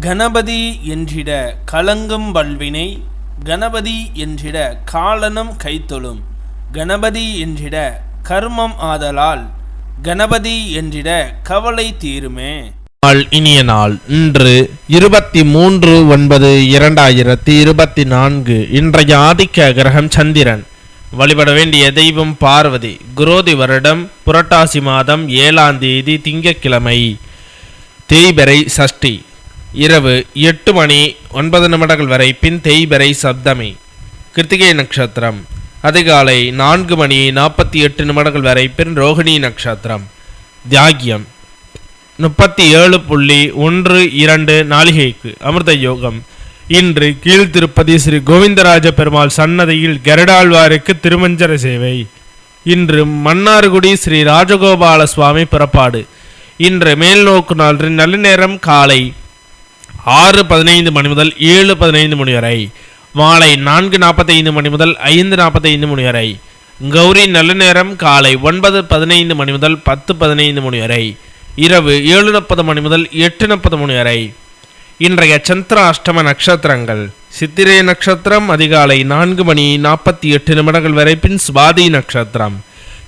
கணபதி என்றிட கலங்கும் வல்வினை கணபதி என்றிட காலனும் கைத்தொழும் கணபதி என்றிட கர்மம் ஆதலால் கணபதி என்றிட கவலை தீருமே. நாள் இனிய நாள் இன்று இருபத்தி மூன்று ஒன்பது இரண்டாயிரத்தி இருபத்தி நான்கு இன்றைய ஆதிக்க கிரகம் சந்திரன். வழிபட வேண்டிய தெய்வம் பார்வதி குரோதி வருடம் புரட்டாசி மாதம் ஏழாம் தேதி திங்கட்கிழமை. தேய்பரை சஷ்டி இரவு எட்டு மணி ஒன்பது நிமிடங்கள் வரை பின் தேய்பிறை சப்தமி. கிருத்திகை நட்சத்திரம். அதிகாலை நான்கு மணி நாற்பத்தி எட்டு நிமிடங்கள் வரை பின் ரோகிணி நட்சத்திரம். தியாகியம். முப்பத்தி ஏழு புள்ளி ஒன்று இரண்டு நாளிகைக்கு அமிர்த யோகம். இன்று கீழ்த்திருப்பதி ஸ்ரீ கோவிந்தராஜ பெருமாள் சன்னதியில் கருடாழ்வாருக்கு திருமஞ்சர சேவை. இன்று மன்னார்குடி ஸ்ரீ ராஜகோபால சுவாமி புறப்பாடு. இன்று மேல்நோக்கு நாளின் நல்ல நேரம் காலை ஆறு பதினைந்து மணி முதல் ஏழு பதினைந்து மணி வரை மாலை நான்கு நாற்பத்தைந்து மணி முதல் ஐந்து நாற்பத்தைந்து மணி வரை கௌரி நல்ல நேரம் காலை ஒன்பது பதினைந்து மணி முதல் பத்து பதினைந்து மணி வரை இரவு ஏழு முப்பது மணி முதல் எட்டு முப்பது மணி வரை. இன்றைய சந்திர அஷ்டம நட்சத்திரங்கள். சித்திரை நட்சத்திரம் அதிகாலை நான்கு மணி நாற்பத்தி எட்டு நிமிடங்கள் வரை பின் சுவாதி நட்சத்திரம்.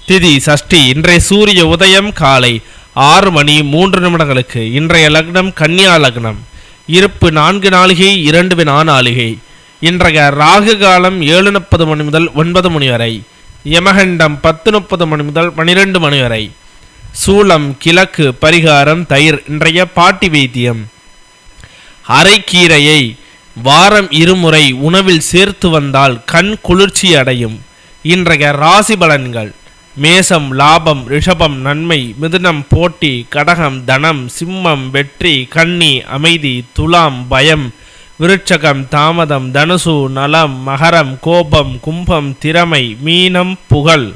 திதி சஷ்டி இன்றைய சூரிய உதயம் காலை ஆறு மணி மூன்று நிமிடங்களுக்கு இன்றைய லக்னம் கன்னியா லக்னம். இருப்பு நான்கு நாளிகை இரண்டு வினா நாளிகை இன்றைய ராகு காலம் ஏழு முப்பது மணி முதல் ஒன்பது மணி வரை. யமகண்டம் பத்து முப்பது மணி முதல் பனிரெண்டு மணி வரை. சூளம் கிழக்கு பரிகாரம் தயிர் இன்றைய பாட்டி வைத்தியம். அரைக்கீரையை வாரம் இருமுறை உணவில் சேர்த்து வந்தால் கண் குளிர்ச்சி அடையும். இன்றைய ராசி பலன்கள். மேசம் லாபம் ரிஷபம் நன்மை மிதுனம் போட்டி கடகம் தனம் சிம்மம் வெற்றி கன்னி அமைதி துலாம் பயம் விருட்சகம் தாமதம் தனுசு நலம் மகரம் கோபம் கும்பம் திறமை மீனம் புகழ்.